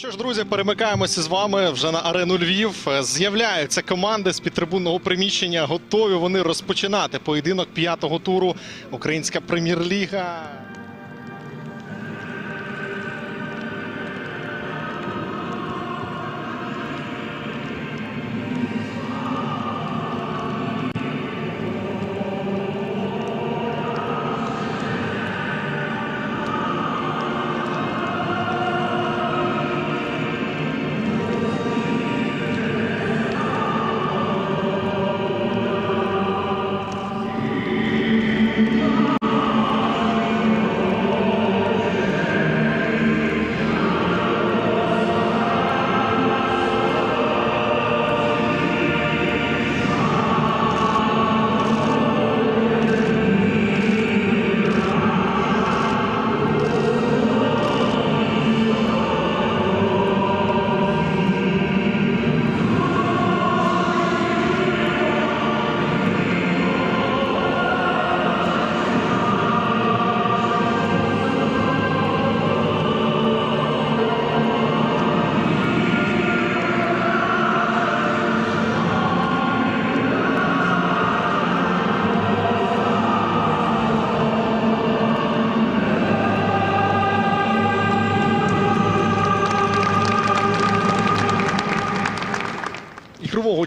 Що ж, друзі, перемикаємося з вами вже на арену Львів. Е, З'являються команди з підтрибунного приміщення. Готові вони розпочинати поєдинок п'ятого туру. Українська прем'єр-ліга.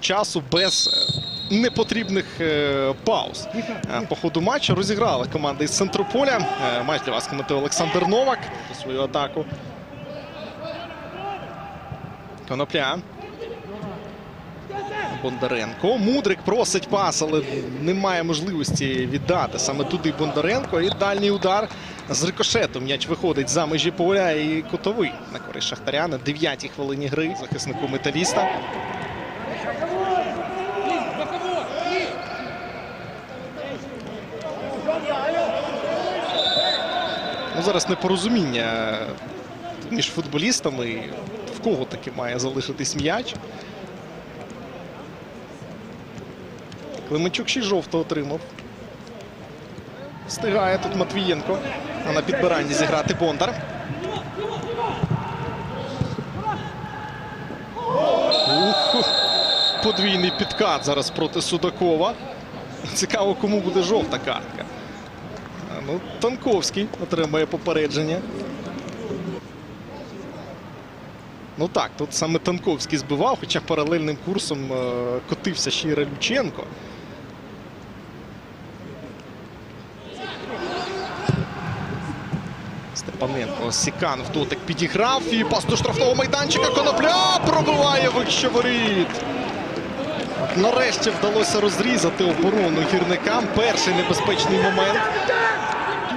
Часу без е, непотрібних е, пауз. Е, По ходу матчу розіграли команди із центру поля. Е, Матч для вас коментує Олександр Новак за свою атаку. Конопля. Бондаренко. Мудрик просить пас, але немає можливості віддати саме туди Бондаренко. І дальній удар з рикошету. М'яч виходить за межі поля і кутовий на користь Шахтаря на 9-й хвилині гри захиснику металіста. Зараз непорозуміння між футболістами. В кого таки має залишитись м'яч. Клименчук ще жовто отримав. Встигає тут Матвієнко. А на підбиранні зіграти Бондар. Ух, подвійний підкат зараз проти Судакова. Цікаво, кому буде жовта картка. Ну, Танковський отримає попередження. Ну так, тут саме Танковський збивав, хоча паралельним курсом е, котився ще й Ралюченко. Степаненко Сікан в дотик підіграв і пас до штрафного майданчика. Конопля пробиває вище воріт. Нарешті вдалося розрізати оборону гірникам. Перший небезпечний момент.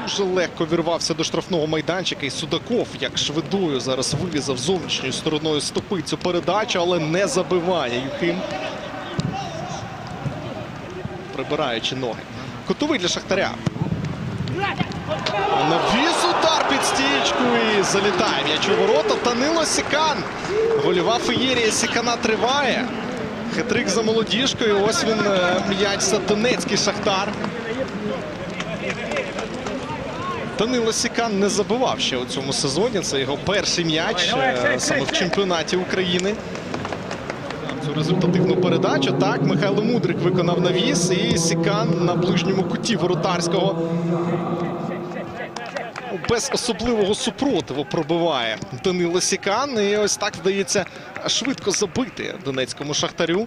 Дуже легко вірвався до штрафного майданчика. І Судаков, як швидою, зараз вирізав зовнішньою стороною стопи цю передачу, але не забиває Юхим. Прибираючи ноги. Котовий для Шахтаря. Навіс удар під стічку і залітає м'яч у ворота. Танило Сікан. Гольова феєрія Сікана триває. Хитрик за молодіжкою. Ось він е, м'яч за Донецький Шахтар. Данило Сікан не забивав ще у цьому сезоні. Це його перший м'яч е, саме в чемпіонаті України. Цю результативну передачу. Так, Михайло Мудрик виконав навіс і Сікан на ближньому куті воротарського. Без особливого супротиву пробиває Данило Сікан. І ось так вдається швидко забити донецькому шахтарю.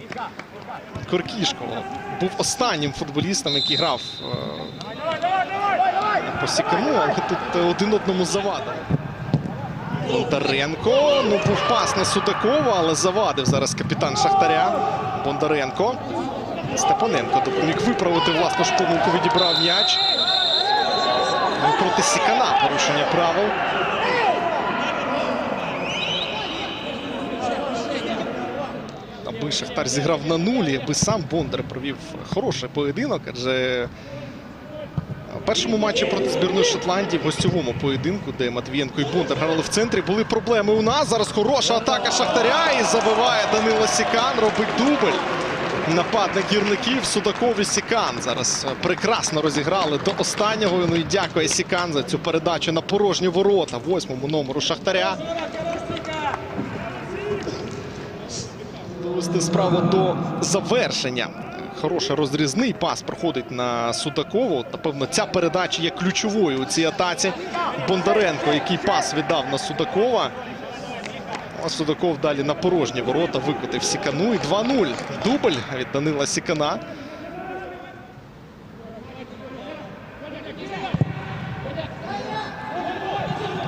Коркішко був останнім футболістом, який грав е, по Сікану, але тут один одному завадив. Бондаренко. Ну, був пас на Судакова, але завадив зараз капітан Шахтаря. Бондаренко. Степаненко допоміг виправити власну ж помилку, відібрав м'яч. Проти Сікана порушення правил. Аби Шахтар зіграв на нулі, аби сам Бондар провів хороший поєдинок, адже в першому матчі проти збірної Шотландії в гостьовому поєдинку, де Матвієнко і Бондар грали в центрі, були проблеми у нас. Зараз хороша атака Шахтаря і забиває Данило Сікан, робить дубль нападник гірників Судаков і Сікан. Зараз е, прекрасно розіграли до останнього. Ну і дякує Сікан за цю передачу на порожні ворота. Восьмому номеру Шахтаря. Довести справу до завершення. Хороший розрізний пас проходить на Судакову. Напевно, ця передача є ключовою у цій атаці. Бондаренко, який пас віддав на Судакова. Судаков далі на порожні ворота викотив Сікану. І 2-0. Дубль від Данила Сікана.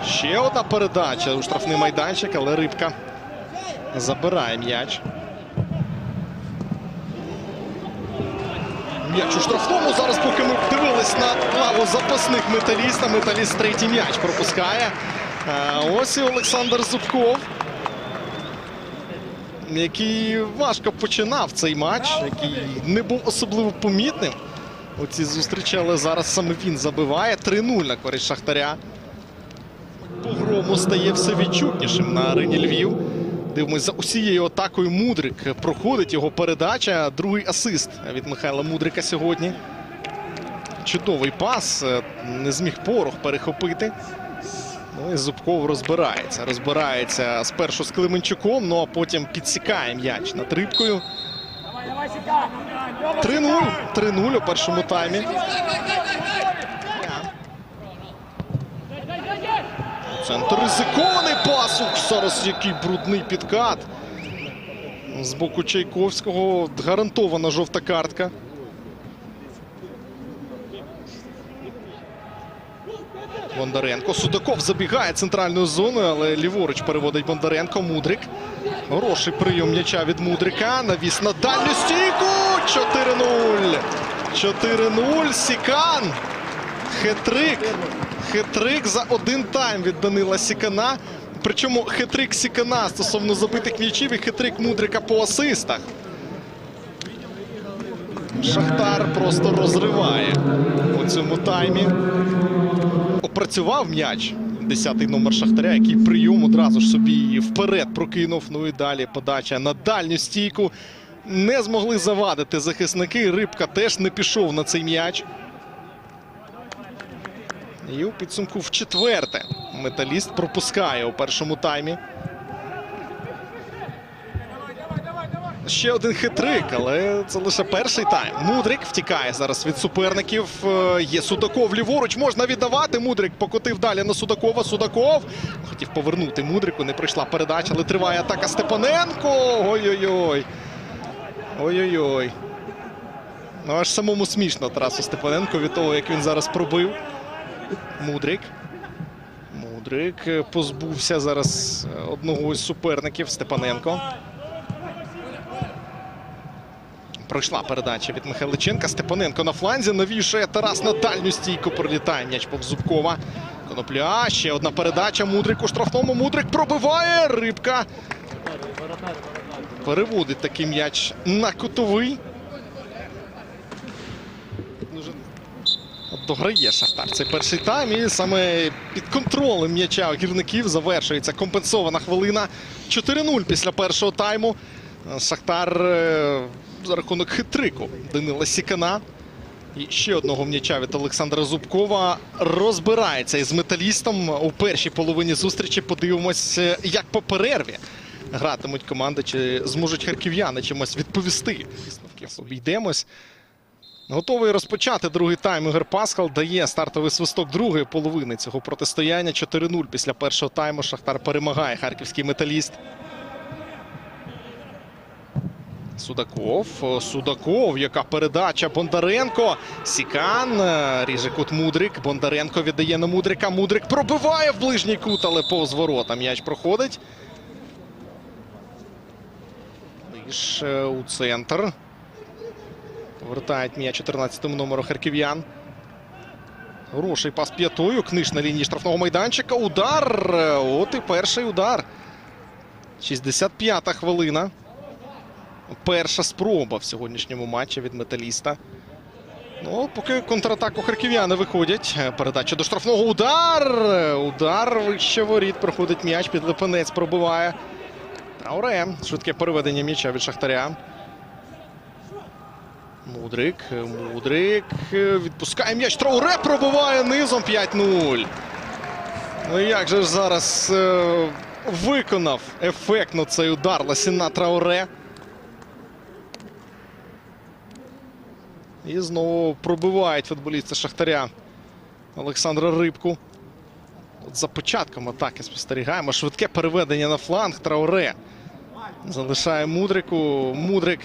Ще одна передача у штрафний майданчик, але рибка забирає м'яч. М'яч у штрафному. Зараз, поки ми дивились на лаву запасних металіста, металіст третій м'яч пропускає. Ось і Олександр Зубков, який важко починав цей матч, який не був особливо помітним у цій зустрічі, але зараз саме він забиває 3-0 на користь Шахтаря. Погрому стає все відчутнішим на арені Львів. Дивимось за усією атакою Мудрик. Проходить його передача. Другий асист від Михайла Мудрика сьогодні. Чудовий пас. Не зміг порох перехопити. Ну і Зубков розбирається. Розбирається спершу з Клименчуком, ну а потім підсікає м'яч над рибкою. 3-0. 3-0 у першому таймі. Центр ризикований пасук. Зараз який брудний підкат. З боку Чайковського гарантована жовта картка. Бондаренко. Судаков забігає центральною зоною, але ліворуч переводить Бондаренко. Мудрик. Хороший прийом м'яча від Мудрика. Навіс на дальню стійку. 4-0. 4-0. Сікан. Хетрик. Хетрик за один тайм від Данила Сікана. Причому хитрик Сікана стосовно забитих м'ячів і хитрик Мудрика по асистах. Шахтар просто розриває у цьому таймі. Опрацював м'яч. Десятий номер Шахтаря, який прийом одразу ж собі вперед прокинув. Ну і далі подача на дальню стійку. Не змогли завадити захисники. Рибка теж не пішов на цей м'яч. І у підсумку в четверте металіст пропускає у першому таймі. Ще один хитрик, але це лише перший тайм. Мудрик втікає зараз від суперників. Е, Є Судаков ліворуч. Можна віддавати. Мудрик покотив далі на Судакова. Судаков хотів повернути Мудрику. Не прийшла передача, але триває атака Степаненко. Ой-ой-ой. Ой-ой-ой. Ну аж самому смішно Тарасу Степаненко від того, як він зараз пробив. Мудрик. Мудрик е, позбувся зараз е, одного із суперників Степаненко. Пройшла передача від Михайличенка. Степаненко на фланзі. Навішує Тарас на дальню стійку. Пролітає м'яч повз Зубкова. Конопля. Ще одна передача. Мудрик у штрафному. Мудрик пробиває. Рибка. Переводить такий м'яч на кутовий. Дограє Шахтар цей перший тайм. І саме під контролем м'яча гірників завершується компенсована хвилина. 4-0 після першого тайму. Шахтар е, за рахунок хитрику Данила Сікана. І ще одного м'яча від Олександра Зубкова розбирається із металістом у першій половині зустрічі. Подивимось, як по перерві гратимуть команди, чи зможуть харків'яни чимось відповісти. Обійдемось. Готовий розпочати другий тайм. Ігор Пасхал дає стартовий свисток другої половини цього протистояння. 4-0 після першого тайму. Шахтар перемагає харківський металіст. Судаков. Судаков. Яка передача Бондаренко. Сікан. е, Ріже кут Мудрик. Бондаренко віддає на Мудрика. Мудрик пробиває в ближній кут, але повз ворота м'яч проходить. Лиш е, у центр. Повертають м'яч 14-му номеру харків'ян. Хороший пас п'ятою. Книж на лінії штрафного майданчика. Удар. Е, От і перший удар. 65-та хвилина. Перша спроба в сьогоднішньому матчі від металіста. Ну, поки контратаку харків'яни виходять. Передача до штрафного. Удар! Удар вище воріт. Проходить м'яч. Під Липенець пробиває. Трауре. Швидке переведення м'яча від Шахтаря. Мудрик. Мудрик. Відпускає м'яч. Трауре пробиває низом 5-0. Ну як же ж зараз е, виконав ефектно цей удар Ласіна Трауре. І знову пробивають футболісти Шахтаря Олександра Рибку. От за початком атаки спостерігаємо. Швидке переведення на фланг. Трауре залишає Мудрику. Мудрик.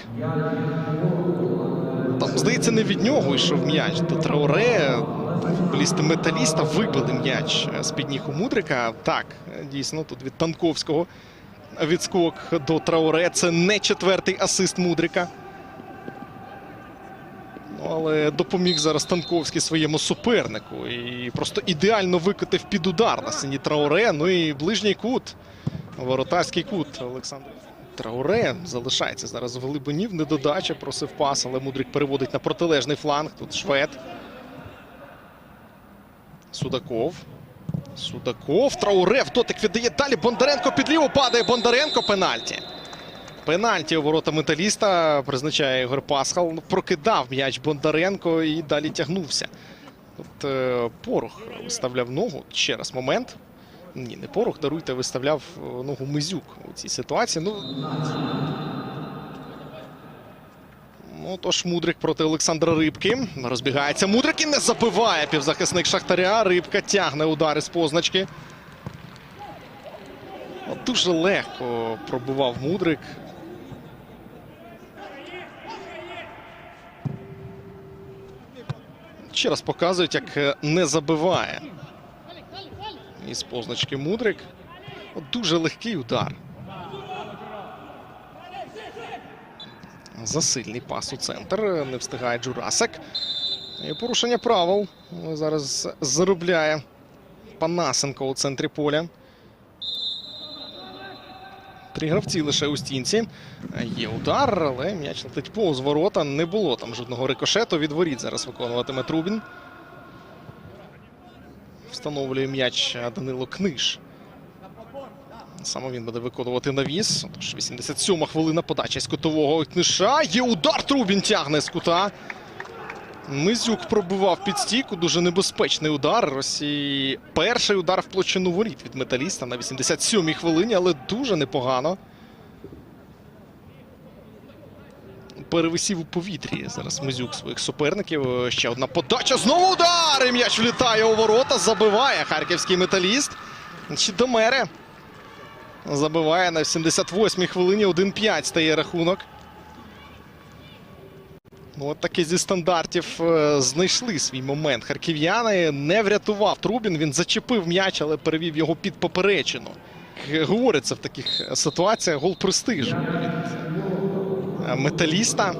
Там, здається, не від нього йшов м'яч. До Трауре. Футболісти металіста вибили м'яч з-під ніг у Мудрика. Так, дійсно, тут від Танковського відскок до Трауре. Це не четвертий асист Мудрика. Але допоміг зараз Танковський своєму супернику. І просто ідеально викотив під удар на сині Трауре. Ну і ближній кут. Воротарський кут Олександр. Трауре залишається зараз в глибині в недодачі. Просив пас, але Мудрик переводить на протилежний фланг. Тут швед. Судаков. Судаков. Трауре в дотик віддає далі. Бондаренко під ліву падає. Бондаренко пенальті. Пенальті у ворота металіста призначає Ігор Пасхал. Ну, Прокидав м'яч Бондаренко і далі тягнувся. Тут е, Порох виставляв ногу. Ще раз момент. Ні, не Порох, даруйте, виставляв е, ногу Мизюк у цій ситуації. Ну, ну тож Мудрик проти Олександра Рибки. Розбігається Мудрик і не забиває півзахисник Шахтаря. Рибка тягне удари з позначки. Дуже легко пробивав Мудрик. Ще раз показують, як е, не забиває. Із позначки Мудрик. От Дуже легкий удар. Засильний пас у центр. Не встигає Джурасик. І порушення правил. Зараз заробляє Панасенко у центрі поля. Три гравці лише у стінці. Є удар, але м'яч летить повз ворота. Не було там жодного рикошету. Від воріт зараз виконуватиме Трубін. Встановлює м'яч Данило Книж. Саме він буде виконувати навіс. Тож 87-ма хвилина подача з кутового книша. Є удар. Трубін тягне з кута. Мизюк пробивав під стійку. Дуже небезпечний удар. І перший удар в площину воріт від металіста на 87-й хвилині, але дуже непогано. Перевисів у повітрі зараз Мизюк своїх суперників. Ще одна подача. Знову удар! І М'яч влітає у ворота. Забиває харківський металіст. Чи до мере. Забиває на 78-й хвилині. 1-5 стає рахунок. Ну, от таки зі стандартів е, знайшли свій момент. Харків'яни не врятував Трубін. Він зачепив м'яч, але перевів його під поперечину. Говориться в таких ситуаціях гол престижу від е, металіста.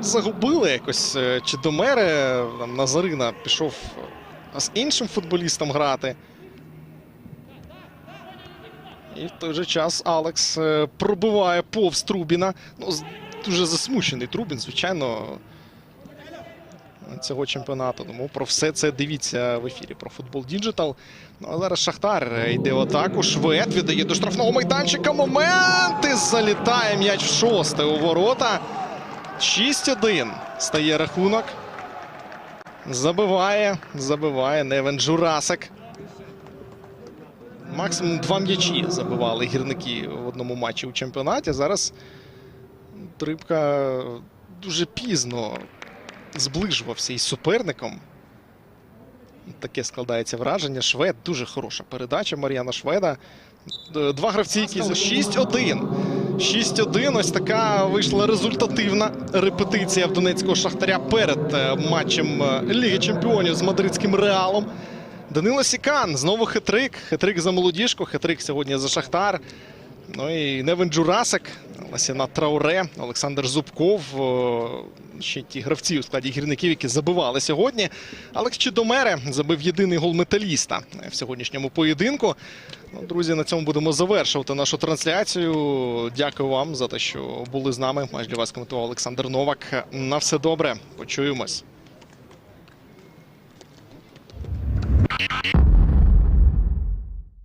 Загубили якось е, Чидомери. Там Назарина пішов з іншим футболістом грати. І в той же час Алекс е, пробиває повз Трубіна. Ну, дуже засмучений Трубін, звичайно, цього чемпіонату. Тому про все це дивіться в ефірі про футбол Діджитал. Ну, а зараз Шахтар е, йде в атаку. Швед віддає до штрафного майданчика. Момент! І залітає м'яч в шосте у ворота. 6-1 стає рахунок. Забиває, забиває Невен Джурасик. Максимум два м'ячі забивали гірники в одному матчі у чемпіонаті. Зараз Рибка дуже пізно зближувався із суперником. Таке складається враження. Швед дуже хороша передача Мар'яна Шведа. Два гравці, які за 6-1. 6-1. Ось така вийшла результативна репетиція в Донецького Шахтаря перед е, матчем е, Ліги Чемпіонів з мадридським реалом. Данило Сікан знову хитрик. Хитрик за молодіжку, хитрик сьогодні за Шахтар. Ну і Невен Джурасик, Ласіна Трауре, Олександр Зубков. Ще ті гравці у складі гірників, які забивали сьогодні. Алекс Чидомере забив єдиний гол металіста в сьогоднішньому поєдинку. Ну, друзі, на цьому будемо завершувати нашу трансляцію. Дякую вам за те, що були з нами. Майже для вас коментував Олександр Новак. На все добре. Почуємось.